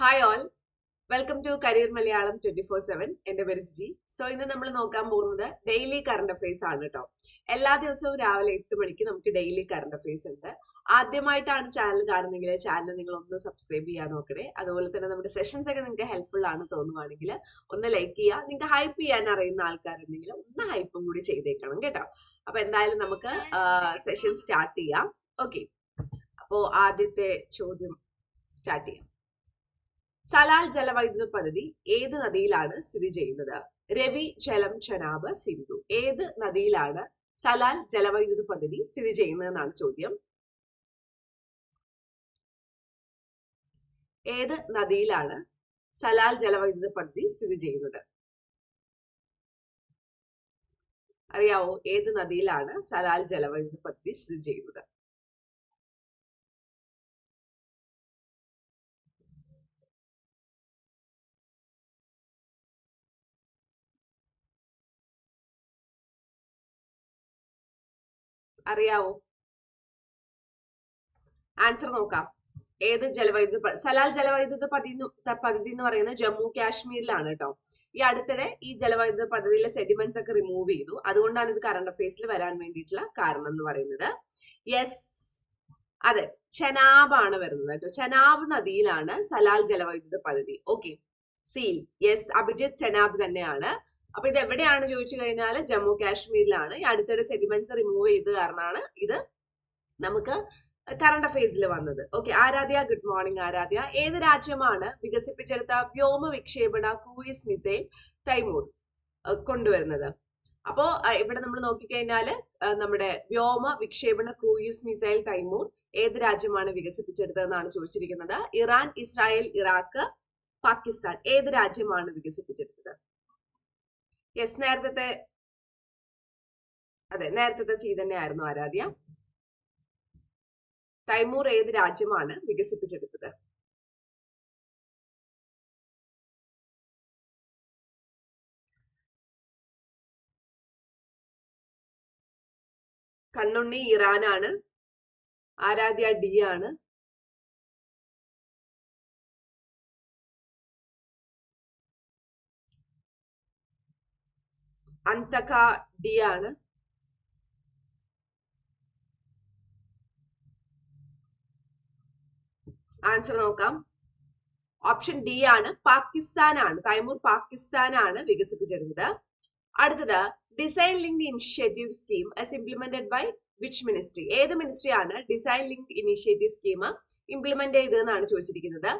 Hi all welcome to career Malayalam twenty four seven എന്റെ പേര് G so ഇന്ന് നമ്മൾ നോക്കാൻ പോകുന്നത് ഡെയിലി കറണ്ട് അഫയേഴ്സ് ആണ് കേട്ടോ എല്ലാ ദിവസവും രാവിലെ എട്ട് മണിക്ക് നമുക്ക് ഡെയിലി കറണ്ട് അഫയേഴ്സ് ഉണ്ട്. ആദ്യമായിട്ടാണ് ചാനൽ കാണുന്നെങ്കിൽ ചാനൽ നിങ്ങൾ ഒന്ന് സബ്സ്ക്രൈബ് ചെയ്യാൻ നോക്കണേ. അതുപോലെ തന്നെ നമ്മുടെ സെഷൻസ് ഒക്കെ നിങ്ങൾക്ക് ഹെൽപ്ഫുൾ ആണ് തോന്നുവാണെങ്കിൽ ഒന്ന് ലൈക്ക് ചെയ്യുക. നിങ്ങൾക്ക് ഹൈപ്പ് ചെയ്യാൻ അറിയുന്ന ആൾക്കാരുണ്ടെങ്കിൽ ഒന്ന് ഹൈപ്പും കൂടി ചെയ്തേക്കണം കേട്ടോ. അപ്പൊ എന്തായാലും നമുക്ക് സെഷൻ സ്റ്റാർട്ട് ചെയ്യാം. ഓക്കെ അപ്പോ ആദ്യത്തെ ചോദ്യം സ്റ്റാർട്ട് ചെയ്യാം. സലാൽ ജലവൈദ്യുത പദ്ധതി ഏത് നദിയിലാണ് സ്ഥിതി ചെയ്യുന്നത്? രവി ജലം ചനാബ് സിന്ധു. ഏത് നദിയിലാണ് സലാൽ ജലവൈദ്യുത പദ്ധതി സ്ഥിതി ചെയ്യുന്നതെന്നാണ് ചോദ്യം? ഏത് നദിയിലാണ് സലാൽ ജലവൈദ്യുത പദ്ധതി സ്ഥിതി ചെയ്യുന്നത്? അറിയാവോ? ഏത് നദിയിലാണ് സലാൽ ജലവൈദ്യുത പദ്ധതി സ്ഥിതി ചെയ്യുന്നത്? അറിയാവോ? ആൻസർ നോക്കാം. ഏത് ജലവൈദ്യുത സലാൽ ജലവൈദ്യുത പദ്ധതി പദ്ധതി എന്ന് പറയുന്നത് ജമ്മു കാശ്മീരിലാണ് കേട്ടോ ഈ അടുത്തിടെ ഈ ജലവൈദ്യുത പദ്ധതിയിലെ സെഡിമെന്റ്സ് ഒക്കെ റിമൂവ് ചെയ്തു. അതുകൊണ്ടാണ് ഇത് കറണ്ട് അഫയേഴ്സിൽ വരാൻ വേണ്ടിയിട്ടുള്ള കാരണം എന്ന് പറയുന്നത്. യെസ് അതെ. ചെനാബ് ആണ് വരുന്നത് കേട്ടോ ചെനാബ് നദിയിലാണ് സലാൽ ജലവൈദ്യുത പദ്ധതി. Okay C yes Abhijith Chenab തന്നെയാണ്. അപ്പൊ ഇത് എവിടെയാണ് ചോദിച്ചു കഴിഞ്ഞാൽ ജമ്മു കാശ്മീരിലാണ്. ഈ അടുത്തിടെ സെഡിമെന്റ്സ് റിമൂവ് ചെയ്ത് കാരണമാണ് ഇത് നമുക്ക് കറണ്ട് അഫയേഴ്സിൽ വന്നത്. Okay Aaradhya good morning Aaradhya. ഏത് രാജ്യമാണ് വികസിപ്പിച്ചെടുത്ത വ്യോമ വിക്ഷേപണ ക്രൂയിസ് മിസൈൽ തൈമൂർ കൊണ്ടുവരുന്നത്? അപ്പോ ഇവിടെ നമ്മൾ നോക്കിക്കഴിഞ്ഞാൽ നമ്മുടെ വ്യോമ വിക്ഷേപണ ക്രൂയിസ് മിസൈൽ തൈമൂർ ഏത് രാജ്യമാണ് വികസിപ്പിച്ചെടുത്തതെന്നാണ് ചോദിച്ചിരിക്കുന്നത്. ഇറാൻ ഇസ്രായേൽ ഇറാഖ് പാകിസ്ഥാൻ ഏത് രാജ്യമാണ് വികസിപ്പിച്ചെടുത്തത്? യെസ് നേരത്തെ അതെ നേരത്തെ സി തന്നെയായിരുന്നു ആരാധ്യ. തൈമൂർ ഏത് രാജ്യമാണ് വികസിപ്പിച്ചെടുത്തത്? കണ്ണുണ്ണി ഇറാനാണ്. ആരാധ്യ ഡി ആണ്. അന്തക ഡി ആണ്. ആൻസർ നോക്കാം. ഓപ്ഷൻ ഡി ആണ്. പാകിസ്ഥാനാണ് തൈമൂർ പാകിസ്ഥാൻ ആണ് വികസിപ്പിച്ചെടുത്തത്. അടുത്തത് design link initiative scheme as implemented by which ministry ഏത് മിനിസ്ട്രി ആണ് design link initiative scheme implement ചെയ്തതെന്നാണ് ചോദിച്ചിരിക്കുന്നത്?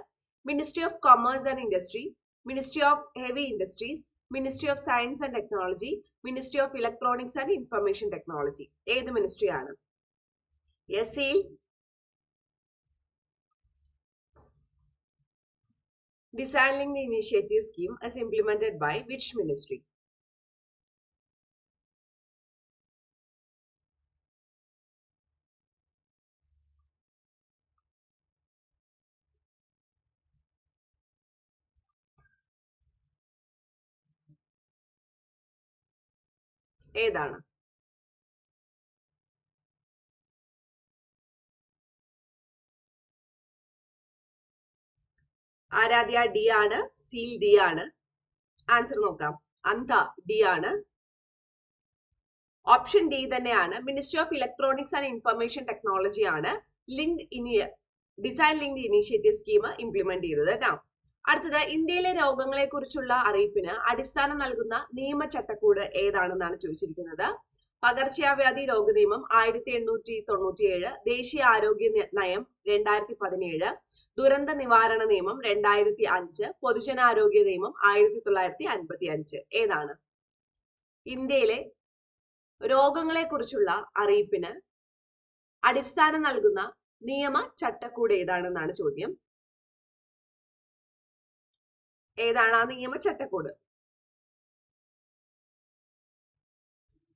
Ministry of commerce and industry ministry of heavy industries ministry of science and technology ministry of electronics and information technology ഏത് ministry ആണ്? Yes Designing the initiative scheme as implemented by which ministry? ഏതാണ്? Aaradhya D ആണ് സീൽ D ആണ്. Answer നോക്കാം. അന്ത D ആണ്. Option D തന്നെയാണ്. Ministry of electronics and information technology ആണ്. ലിങ്ക് ഇനി design link initiative scheme implement ചെയ്തത് കേട്ടോ അടുത്തത് ഇന്ത്യയിലെ രോഗങ്ങളെ കുറിച്ചുള്ള അറിയിപ്പിന് അടിസ്ഥാനം നൽകുന്ന നിയമ ചട്ടക്കൂട് ഏതാണെന്നാണ് ചോദിച്ചിരിക്കുന്നത്. പകർച്ചവ്യാധി രോഗ നിയമം ആയിരത്തി എണ്ണൂറ്റി തൊണ്ണൂറ്റിയേഴ് ദേശീയ ആരോഗ്യ നയം രണ്ടായിരത്തി പതിനേഴ് ദുരന്ത നിവാരണ നിയമം രണ്ടായിരത്തി അഞ്ച് പൊതുജനാരോഗ്യ നിയമം ആയിരത്തി തൊള്ളായിരത്തി അൻപത്തി അഞ്ച് ഏതാണ്? ഇന്ത്യയിലെ രോഗങ്ങളെ കുറിച്ചുള്ള അറിയിപ്പിന് അടിസ്ഥാനം നൽകുന്ന നിയമ ചട്ടക്കൂട് ഏതാണെന്നാണ് ചോദ്യം. ഏതാണ് ആ നിയമ ചട്ടക്കൂട്?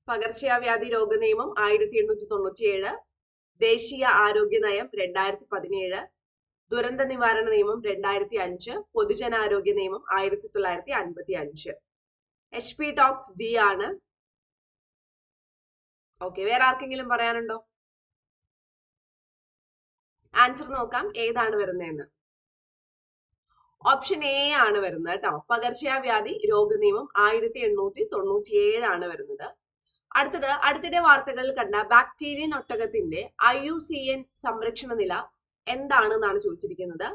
പകർച്ചവ്യാധി രോഗ നിയമം ആയിരത്തി എണ്ണൂറ്റി തൊണ്ണൂറ്റി ഏഴ് ദേശീയ ആരോഗ്യ നയം രണ്ടായിരത്തി പതിനേഴ് ദുരന്ത നിവാരണ നിയമം രണ്ടായിരത്തി അഞ്ച് പൊതുജനാരോഗ്യ നിയമം ആയിരത്തി തൊള്ളായിരത്തി അൻപത്തി അഞ്ച് എച്ച് പി ടോക്സ് ഡി ആണ്. ഓക്കെ വേറെ ആർക്കെങ്കിലും പറയാനുണ്ടോ? ആൻസർ നോക്കാം ഏതാണ് വരുന്നതെന്ന്. ഓപ്ഷൻ എ ആണ് വരുന്നത് കേട്ടോ. പകർച്ചവ്യാധി രോഗനിയമം ആയിരത്തി എണ്ണൂറ്റി ഏഴാണ് വരുന്നത്. അടുത്തത് അടുത്തിടെ വാർത്തകളിൽ കണ്ട ബാക്ടീരിയൻ ഒട്ടകത്തിന്റെ ഐ യു സി എൻ സംരക്ഷണ നില എന്താണെന്നാണ് ചോദിച്ചിരിക്കുന്നത്?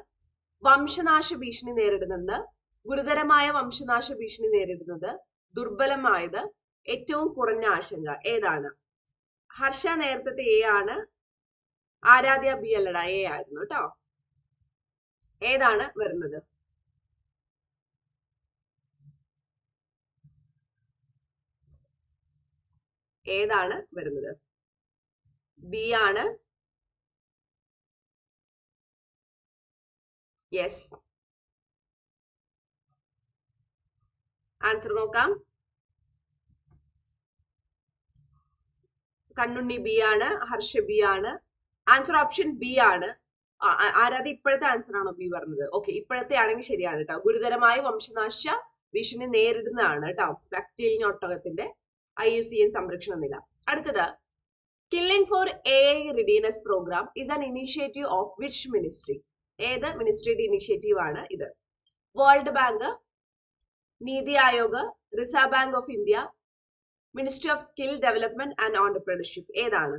വംശനാശ ഭീഷണി നേരിടുന്നത് ഗുരുതരമായ വംശനാശ ഭീഷണി നേരിടുന്നത് ദുർബലമായത് ഏറ്റവും കുറഞ്ഞ ആശങ്ക ഏതാണ്? ഹർഷ നേരത്തെ എ ആണ്. ആരാധ്യ ബി അല്ലട എ ആയിരുന്നു കേട്ടോ. ഏതാണ് വരുന്നത്? ഏതാണ് വരുന്നത്? ബി ആണ്. യെസ് ആൻസർ നോക്കാം. കണ്ണുണ്ണി ബി ആണ് ഹർഷ ബി ആണ്. ആൻസർ ഓപ്ഷൻ ബി ആണ്. ആരാധ ഇപ്പോഴത്തെ ആൻസർ ആണോ ബി പറഞ്ഞത്? ഓക്കെ ഇപ്പോഴത്തെ ആണെങ്കിൽ ശരിയാണ് കേട്ടോ ഗുരുതരമായ വംശനാശ ഭീഷണി നേരിടുന്നതാണ് കേട്ടോ ബാക്ടീരിയൻ ഒട്ടകത്തിന്റെ ഐ യു സി എൻ സംരക്ഷണ നില അടുത്തത് skilling for A I readiness program is an initiative of which ministry ഏത് മിനിസ്ട്രിയുടെ ഇനീഷ്യേറ്റീവ് ആണ് ഇത്? World bank NITI Aayog reserve bank of India ministry of skill development and entrepreneurship ഏതാണ്?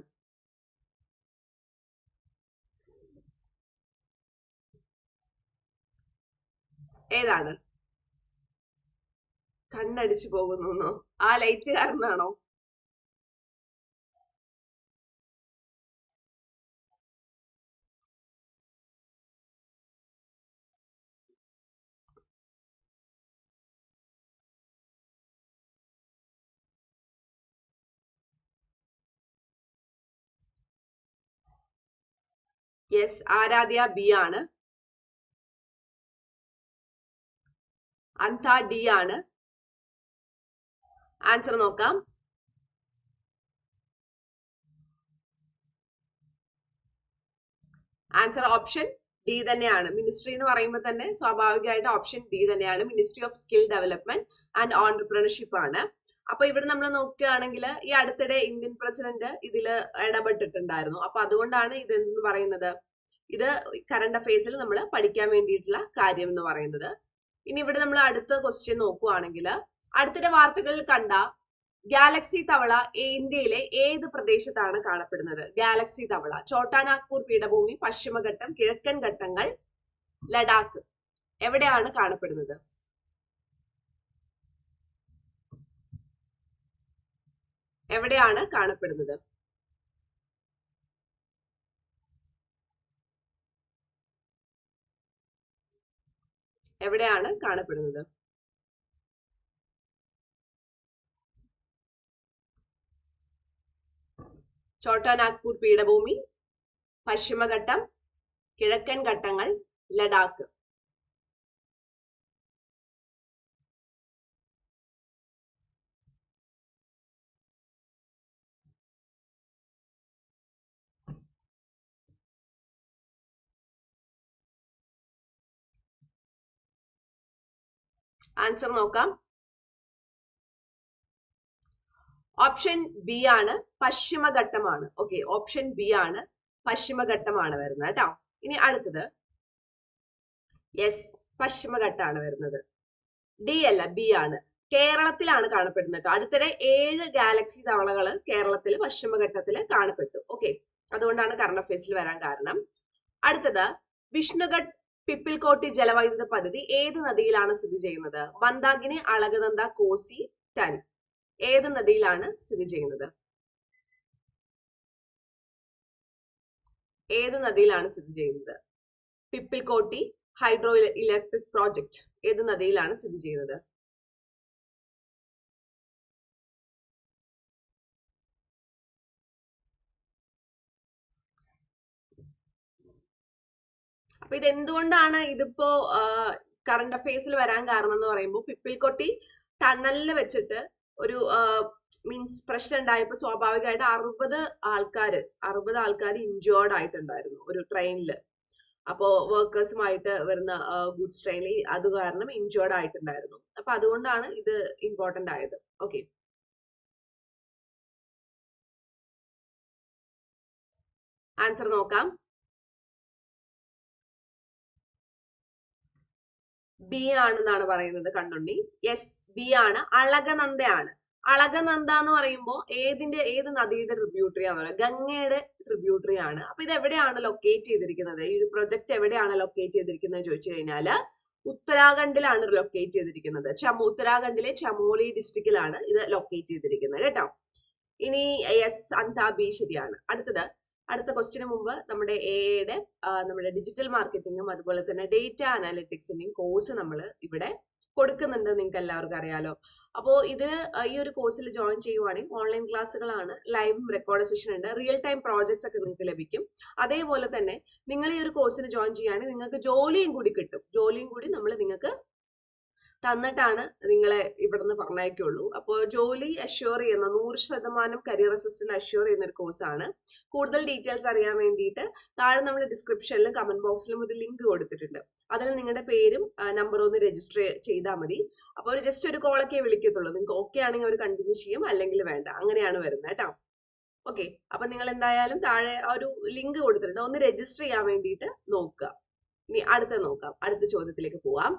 ഏതാണ്? കണ്ണടിച്ചു പോകുന്നു ആ ലൈറ്റ് കാരണമാണോ യെസ് ആരാധ്യ ബി ആണ്. അന്ത ഡി ആണ്. ആൻസർ നോക്കാം. ആൻസർ ഓപ്ഷൻ ഡി തന്നെയാണ്. മിനിസ്ട്രി എന്ന് പറയുമ്പോൾ തന്നെ സ്വാഭാവികമായിട്ട് ഓപ്ഷൻ ഡി തന്നെയാണ്. Ministry of skill development and entrepreneurship ആണ്. അപ്പൊ ഇവിടെ നമ്മൾ നോക്കുകയാണെങ്കിൽ ഈ അടുത്തിടെ ഇന്ത്യൻ പ്രസിഡന്റ് ഇതിൽ ഇടപെട്ടിട്ടുണ്ടായിരുന്നു. അപ്പൊ അതുകൊണ്ടാണ് ഇത് എന്ന് പറയുന്നത്. ഇത് കറണ്ട് അഫയേഴ്സിൽ നമ്മൾ പഠിക്കാൻ വേണ്ടിയിട്ടുള്ള കാര്യം എന്ന് പറയുന്നത്. ഇനി ഇവിടെ നമ്മൾ അടുത്ത ക്വസ്റ്റ്യൻ നോക്കുവാണെങ്കിൽ അടുത്തിടെ വാർത്തകളിൽ കണ്ട ഗാലക്സി തവള ഇന്ത്യയിലെ ഏത് പ്രദേശത്താണ് കാണപ്പെടുന്നത്? ഗാലക്സി തവള ചോട്ടാനാഗ്പൂർ പീഠഭൂമി പശ്ചിമഘട്ടം കിഴക്കൻ ഘട്ടങ്ങൾ ലഡാക്ക് എവിടെയാണ് കാണപ്പെടുന്നത്? എവിടെയാണ് കാണപ്പെടുന്നത്? എവിടെയാണ് കാണപ്പെടുന്നത്? ചോട്ടാനാഗ്പൂർ പീഠഭൂമി പശ്ചിമഘട്ടം കിഴക്കൻ ഘട്ടങ്ങൾ ലഡാക്ക്. ആൻസർ നോക്കാം. ഓപ്ഷൻ ബി ആണ് പശ്ചിമഘട്ടമാണ്. ഓക്കെ ഓപ്ഷൻ ബി ആണ് പശ്ചിമഘട്ടമാണ് വരുന്നത് കേട്ടോ. ഇനി അടുത്തത്. യെസ് പശ്ചിമഘട്ടാണ് വരുന്നത്. ഡി അല്ല ബി ആണ്. കേരളത്തിലാണ് കാണപ്പെടുന്നത് കേട്ടോ. അടുത്തിടെ ഏഴ് ഗാലക്സി തവളകൾ കേരളത്തിൽ പശ്ചിമഘട്ടത്തിൽ കാണപ്പെട്ടു. ഓക്കെ അതുകൊണ്ടാണ് കറണ്ട് അഫയേഴ്സിൽ വരാൻ കാരണം. അടുത്തത് വിഷ്ണുഘട്ട് പിപ്പിൽകോട്ടി ജലവൈദ്യുത പദ്ധതി ഏത് നദിയിലാണ് സ്ഥിതി ചെയ്യുന്നത്? മന്ദാകിനി അളകനന്ദ കോസി ടൻ. ഏത് നദിയിലാണ് സ്ഥിതി ചെയ്യുന്നത്? ഏത് നദിയിലാണ് സ്ഥിതി ചെയ്യുന്നത്? പിപ്പിൽകോട്ടി ഹൈഡ്രോ ഇലക്ട്രിക് പ്രോജക്റ്റ് ഏത് നദിയിലാണ് സ്ഥിതി ചെയ്യുന്നത്? അപ്പൊ ഇത് എന്തുകൊണ്ടാണ് ഇതിപ്പോ കറണ്ട് അഫയേഴ്സിൽ വരാൻ കാരണം എന്ന് പറയുമ്പോൾ പിപ്പിൽക്കൊട്ടി ടണലിൽ വെച്ചിട്ട് ഒരു മീൻസ് പ്രശ്നം ഉണ്ടായപ്പോൾ സ്വാഭാവികമായിട്ട് അറുപത് ആൾക്കാർ അറുപത് ആൾക്കാർ ഇൻജേർഡ് ആയിട്ടുണ്ടായിരുന്നു ഒരു ട്രെയിനിൽ അപ്പോ വർക്കേഴ്സുമായിട്ട് വരുന്ന ഗുഡ്സ് ട്രെയിനിൽ അത് കാരണം ഇൻജേർഡ് ആയിട്ടുണ്ടായിരുന്നു. അപ്പൊ അതുകൊണ്ടാണ് ഇത് ഇമ്പോർട്ടന്റ് ആയത്. ഓക്കെ ആൻസർ നോക്കാം. ബി ആണെന്നാണ് പറയുന്നത് കണ്ണുണ്ണി. യെസ് ബി ആണ്. അളകനന്ദയാണ്. അളകനന്ദ എന്ന് പറയുമ്പോൾ ഏതിന്റെ ഏത് നദിയുടെ ട്രിബ്യൂട്ടറി ആണെന്ന് ഗംഗയുടെ ട്രിബ്യൂട്ടറി ആണ്. അപ്പൊ ഇത് എവിടെയാണ് ലൊക്കേറ്റ് ചെയ്തിരിക്കുന്നത്? ഈ ഒരു പ്രൊജക്ട് എവിടെയാണ് ലൊക്കേറ്റ് ചെയ്തിരിക്കുന്നത് ചോദിച്ചു കഴിഞ്ഞാൽ ഉത്തരാഖണ്ഡിലാണ് ലൊക്കേറ്റ് ചെയ്തിരിക്കുന്നത്. ചമോ ഉത്തരാഖണ്ഡിലെ ചമോലി ഡിസ്ട്രിക്റ്റിലാണ് ഇത് ലൊക്കേറ്റ് ചെയ്തിരിക്കുന്നത്. കേട്ടോ? ഇനി എസ് അന്താബി ശരിയാണ്. അടുത്തത് അടുത്ത ക്വസ്റ്റിന് മുമ്പ് നമ്മുടെ എ എയുടെ നമ്മുടെ ഡിജിറ്റൽ മാർക്കറ്റിംഗും അതുപോലെ തന്നെ ഡേറ്റ അനാലിറ്റിക്സിന്റെയും കോഴ്സ് നമ്മൾ ഇവിടെ കൊടുക്കുന്നുണ്ട് നിങ്ങൾക്ക് എല്ലാവർക്കും അറിയാലോ. അപ്പോൾ ഇതിന് ഈ ഒരു കോഴ്സിൽ ജോയിൻ ചെയ്യുവാണെങ്കിൽ ഓൺലൈൻ ക്ലാസ്സുകളാണ് ലൈവും റെക്കോർഡ് സെഷൻ ഉണ്ട്. റിയൽ ടൈം പ്രോജക്ട്സ് ഒക്കെ നിങ്ങൾക്ക് ലഭിക്കും. അതേപോലെ തന്നെ നിങ്ങൾ ഈ ഒരു കോഴ്സിന് ജോയിൻ ചെയ്യുകയാണെങ്കിൽ നിങ്ങൾക്ക് ജോലിയും കൂടി കിട്ടും. ജോലിയും കൂടി നമ്മൾ നിങ്ങൾക്ക് തന്നിട്ടാണ് നിങ്ങളെ ഇവിടുന്ന് പറഞ്ഞയക്കുള്ളൂ. അപ്പോൾ ജോലി അഷ്യൂർ ചെയ്യുന്ന നൂറ് ശതമാനം കരിയർ അസിസ്റ്റന്റ് അഷ്യൂർ ചെയ്യുന്ന ഒരു കോഴ്സാണ് കൂടുതൽ ഡീറ്റെയിൽസ് അറിയാൻ വേണ്ടിയിട്ട് താഴെ നമ്മൾ ഡിസ്ക്രിപ്ഷനിലും കമന്റ് ബോക്സിലും ഒരു ലിങ്ക് കൊടുത്തിട്ടുണ്ട്. അതിൽ നിങ്ങളുടെ പേരും നമ്പറും ഒന്ന് രജിസ്റ്റർ ചെയ്താൽ മതി. അപ്പോൾ ഒരു ജസ്റ്റ് ഒരു കോളൊക്കെ വിളിക്കത്തുള്ളൂ. നിങ്ങൾക്ക് ഓക്കെ ആണെങ്കിൽ അവർ കണ്ടിന്യൂ ചെയ്യും അല്ലെങ്കിൽ വേണ്ട. അങ്ങനെയാണ് വരുന്നത് കേട്ടോ. ഓക്കെ അപ്പൊ നിങ്ങൾ എന്തായാലും താഴെ ഒരു ലിങ്ക് കൊടുത്തിട്ടുണ്ട്. ഒന്ന് രജിസ്റ്റർ ചെയ്യാൻ വേണ്ടിയിട്ട് നോക്കുക. ഇനി അടുത്ത നോക്കാം. അടുത്ത ചോദ്യത്തിലേക്ക് പോവാം.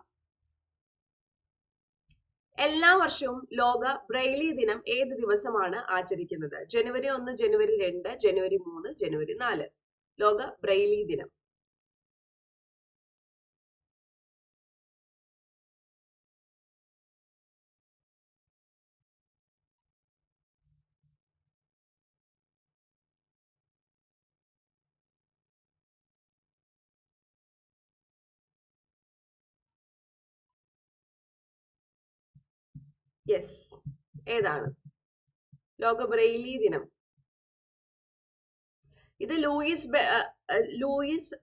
എല്ലാ വർഷവും ലോക ബ്രെയിലി ദിനം ഏത് ദിവസമാണ് ആചരിക്കുന്നത്? ജനുവരി ഒന്ന് ജനുവരി രണ്ട് ജനുവരി മൂന്ന് ജനുവരി നാല്. ലോക ബ്രെയിലി ദിനം. യെസ് ഏതാണ്? ലോക ബ്രെയിലി ദിനം. ഇത് ലൂയിസ് ലൂയിസ്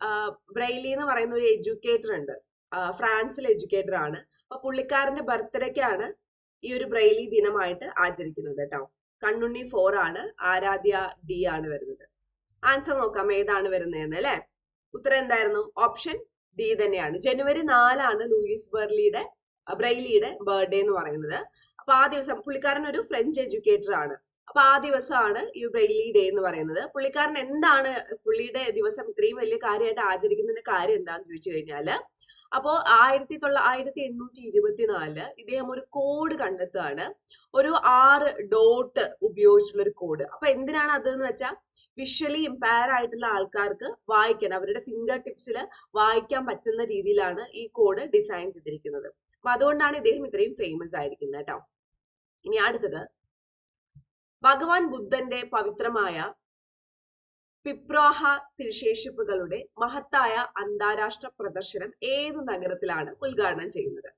ബ്രെയിലി എന്ന് പറയുന്ന ഒരു എഡ്യൂക്കേറ്റർ ഉണ്ട്. ഫ്രാൻസിലെ എഡ്യൂക്കേറ്റർ ആണ്. അപ്പൊ പുള്ളിക്കാരന്റെ ബർത്ത്ഡേക്കാണ് ഈ ഒരു ബ്രെയിലി ദിനമായിട്ട് ആചരിക്കുന്നത് കേട്ടോ. കണ്ണുണ്ണി ഫോർ ആണ് ആരാധ്യ ഡി ആണ് വരുന്നത്. ആൻസർ നോക്കാം ഏതാണ് വരുന്നതെന്ന് അല്ലെ? ഉത്തരം എന്തായിരുന്നു? ഓപ്ഷൻ ഡി തന്നെയാണ്. ജനുവരി നാലാണ് ലൂയിസ് ബെർലിയുടെ ബ്രെയിലിയുടെ ബർത്ത്ഡേ എന്ന് പറയുന്നത്. അപ്പൊ ആ ദിവസം പുള്ളിക്കാരൻ ഒരു ഫ്രഞ്ച് എഡ്യൂക്കേറ്റർ ആണ്. അപ്പൊ ആ ദിവസമാണ് ഈ ബ്രെയിലി ഡേ എന്ന് പറയുന്നത്. പുള്ളിക്കാരൻ എന്താണ് പുള്ളിയുടെ ദിവസം ഇത്രയും വലിയ കാര്യമായിട്ട് ആചരിക്കുന്നതിന്റെ കാര്യം എന്താന്ന് ചോദിച്ചു കഴിഞ്ഞാൽ അപ്പോ ആയിരത്തി തൊള്ള ആയിരത്തി എണ്ണൂറ്റി ഇരുപത്തിനാല് ഇദ്ദേഹം ഒരു കോഡ് കണ്ടെത്തുകയാണ്. ഒരു ആറ് ഡോട്ട് ഉപയോഗിച്ചിട്ടുള്ള ഒരു കോഡ് അപ്പൊ എന്തിനാണ് അതെന്ന് വെച്ചാൽ വിഷ്വലി ഇമ്പയർ ആയിട്ടുള്ള ആൾക്കാർക്ക് വായിക്കാൻ അവരുടെ ഫിംഗർ ടിപ്സിൽ വായിക്കാൻ പറ്റുന്ന രീതിയിലാണ് ഈ കോഡ് ഡിസൈൻ ചെയ്തിരിക്കുന്നത്. അപ്പൊ അതുകൊണ്ടാണ് ഇദ്ദേഹം ഇത്രയും ഫേമസ് ആയിരിക്കുന്നത് കേട്ടോ. ഇനി അടുത്തത്. ഭഗവാൻ ബുദ്ധന്റെ പവിത്രമായ പിപ്രോഹ തിരുശേഷിപ്പുകളുടെ മഹത്തായ അന്താരാഷ്ട്ര പ്രദർശനം ഏത് നഗരത്തിലാണ് ഉദ്ഘാടനം ചെയ്യുന്നത്?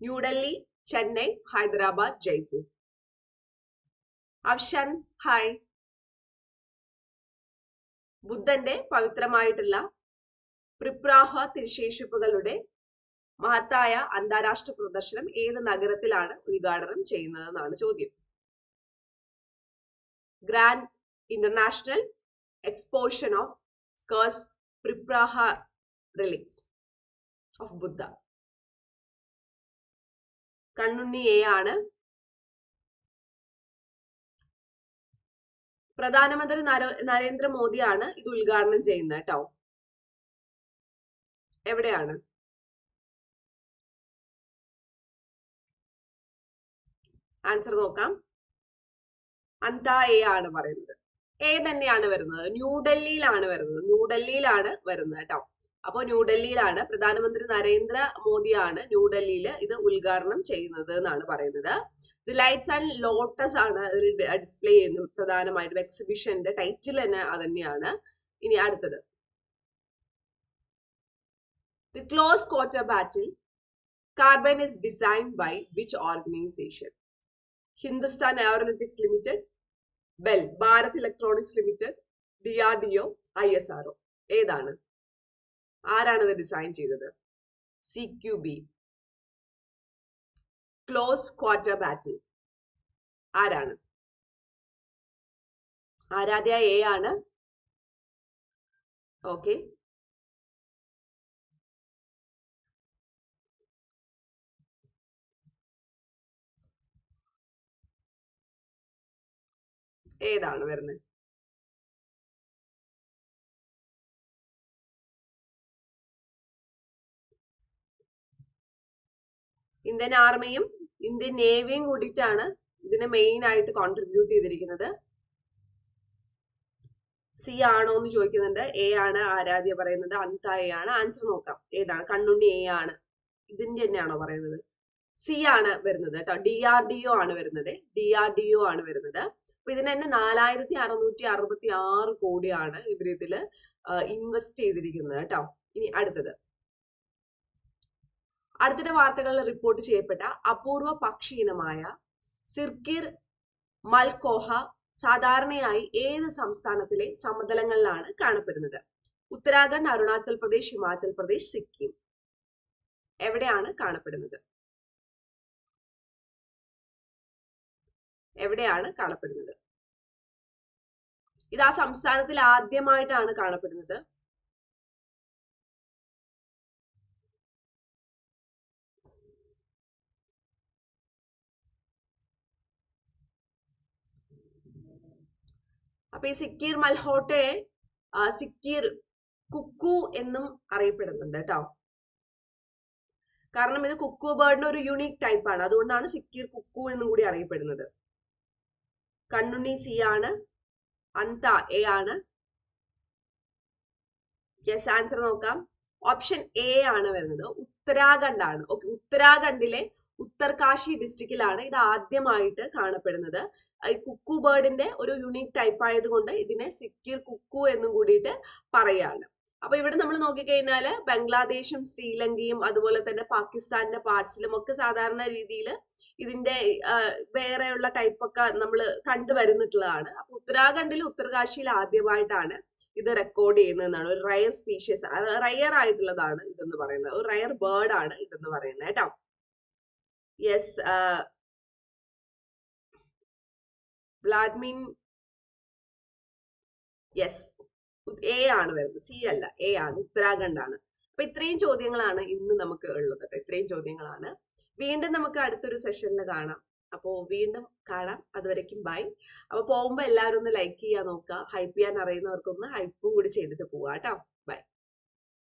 ന്യൂഡൽഹി ചെന്നൈ ഹൈദരാബാദ് ജയ്പൂർ. അഫ്ഷൻ ഹായ്. ബുദ്ധന്റെ പവിത്രമായിട്ടുള്ള പ്രിപ്രാഹ തിരുശേഷിപ്പുകളുടെ മഹത്തായ അന്താരാഷ്ട്ര പ്രദർശനം ഏത് നഗരത്തിലാണ് ഉദ്ഘാടനം ചെയ്യുന്നതെന്നാണ് ചോദ്യം. Grand international exposition of scarce Piprahwa relics of Buddha Kannunni A ആണ്. പ്രധാനമന്ത്രി നരേന്ദ്രമോദിയാണ് ഇത് ഉദ്ഘാടനം ചെയ്യുന്നത് കേട്ടോ. എവിടെയാണ്? ആൻസർ നോക്കാം. അന്ത എ ആണ് പറയുന്നത്. എ തന്നെയാണ് വരുന്നത്. ന്യൂഡൽഹിയിലാണ് വരുന്നത്. ന്യൂഡൽഹിയിലാണ് വരുന്നത് കേട്ടോ. അപ്പോൾ ന്യൂഡൽഹിയിലാണ് പ്രധാനമന്ത്രി നരേന്ദ്ര മോദിയാണ് ന്യൂഡൽഹിയിൽ ഇത് ഉദ്ഘാടനം ചെയ്യുന്നത് എന്നാണ് പറയുന്നത്. ദി ലൈറ്റ്സ് ആൻഡ് ലോട്ടസ് ആണ് ഡിസ്പ്ലേ ചെയ്യുന്നത് പ്രധാനമായിട്ടും. എക്സിബിഷന്റെ ടൈറ്റിൽ തന്നെ അത് തന്നെയാണ്. ഇനി അടുത്തത്. The close quarter battle carbine is designed by which organisation? Hindustan aeronautics limited BEL Bharat electronics limited D R D O I S R O ഏതാണ്? ആരാണ് ഇത് ഡിസൈൻ ചെയ്തത്? C Q B close quarter battle ആരാണ്? Aaradhya A ആണ്. Okay ഏതാണ് വരുന്നത് Indian ആർമിയും Indian നേവിയും കൂടിയിട്ടാണ് ഇതിനെ മെയിൻ ആയിട്ട് കോൺട്രിബ്യൂട്ട് ചെയ്തിരിക്കുന്നത്. സി ആണോ എന്ന് ചോദിക്കുന്നുണ്ട്. എ ആണ് ആരാധ്യ പറയുന്നത്. അന്ത എ ആണ്. ആൻസർ നോക്കാം. ഏതാണ്? കണ്ണുണ്ണി എ ആണ്. ഇതിന്റെ തന്നെയാണോ പറയുന്നത്? സി ആണ് വരുന്നത് കേട്ടോ. ഡി ആർ ഡി ഒ ആണ് വരുന്നത്. ഡി ആർ ഡി ഒ ആണ് വരുന്നത്. അപ്പൊ ഇതിന് തന്നെ നാലായിരത്തി അറുന്നൂറ്റി അറുപത്തി ആറ് കോടിയാണ് ഇവർ ഇതിൽ ഇൻവെസ്റ്റ് ചെയ്തിരിക്കുന്നത് കേട്ടോ. ഇനി അടുത്തത്. അടുത്തിടെ വാർത്തകളിൽ റിപ്പോർട്ട് ചെയ്യപ്പെട്ട അപൂർവ പക്ഷി ഇനമായ സിർക്കിർ മൽക്കോഹ സാധാരണയായി ഏത് സംസ്ഥാനത്തിലെ സമതലങ്ങളിലാണ് കാണപ്പെടുന്നത്? ഉത്തരാഖണ്ഡ് അരുണാചൽ പ്രദേശ് ഹിമാചൽ പ്രദേശ് സിക്കിം. എവിടെയാണ് കാണപ്പെടുന്നത്? എവിടെയാണ് കാണപ്പെടുന്നത്? ഇത് ആ സംസ്ഥാനത്തിൽ ആദ്യമായിട്ടാണ് കാണപ്പെടുന്നത്. അപ്പൊ ഈ സിക്കീർ മൽഹോട്ടയെ സിക്കീർ കുക്കു എന്നും അറിയപ്പെടുന്നുണ്ട് കേട്ടോ. കാരണം ഇത് കുക്കു ബേർഡിന്റെ ഒരു യുണീക് ടൈപ്പാണ്. അതുകൊണ്ടാണ് സിക്കീർ കുക്കു എന്നും കൂടി അറിയപ്പെടുന്നത്. കണ്ണുണ്ണി സി ആണ് അന്ത എ ആണ്. യെസ് ആൻസർ നോക്കാം. ഓപ്ഷൻ എ ആണ് വരുന്നത്. ഉത്തരാഖണ്ഡ് ആണ് ഓക്കെ ഉത്തരാഖണ്ഡിലെ ഉത്തർകാശി ഡിസ്ട്രിക്റ്റിലാണ് ഇത് ആദ്യമായിട്ട് കാണപ്പെടുന്നത്. ഈ കുക്കു ബേർഡിന്റെ ഒരു യുണീക് ടൈപ്പ് ആയതുകൊണ്ട് ഇതിനെ സിക്കിർ കുക്കു എന്നും കൂടിയിട്ട് പറയാണ്. അപ്പൊ ഇവിടെ നമ്മൾ നോക്കിക്കഴിഞ്ഞാൽ ബംഗ്ലാദേശും ശ്രീലങ്കയും അതുപോലെ തന്നെ പാകിസ്ഥാന്റെ പാർട്സിലും ഒക്കെ സാധാരണ രീതിയിൽ ഇതിന്റെ വേറെയുള്ള ടൈപ്പൊക്കെ നമ്മൾ കണ്ടുവരുന്നിട്ടുള്ളതാണ്. അപ്പൊ ഉത്തരാഖണ്ഡിൽ ഉത്തർകാശിയിൽ ആദ്യമായിട്ടാണ് ഇത് റെക്കോർഡ് ചെയ്യുന്നതെന്നാണ്. ഒരു റയർ സ്പീഷ്യസ് റയർ ആയിട്ടുള്ളതാണ് ഇതെന്ന് പറയുന്നത്. ഒരു റയർ ബേർഡ് ആണ് ഇതെന്ന് പറയുന്നത് കേട്ടോ. യെസ് വ്ലാഡ്മിൻ യെസ് എ ആണ് വരുന്നത്. സി അല്ല എ ആണ് ഉത്തരാഖണ്ഡ് ആണ് അപ്പൊ ഇത്രയും ചോദ്യങ്ങളാണ് ഇന്ന് നമുക്ക് ഉള്ളത് ഇത്രയും ചോദ്യങ്ങളാണ്. വീണ്ടും നമുക്ക് അടുത്തൊരു സെഷനിൽ കാണാം. അപ്പോൾ വീണ്ടും കാണാം. അതുവരേക്കും ബൈ അപ്പൊ പോകുമ്പോ എല്ലാവരും ഒന്ന് ലൈക്ക് ചെയ്യാൻ നോക്കുക. ഹൈപ്പ് ചെയ്യാൻ അറിയുന്നവർക്കൊന്ന് ഹൈപ്പും കൂടി ചെയ്തിട്ട് പോവാം കേട്ടോ.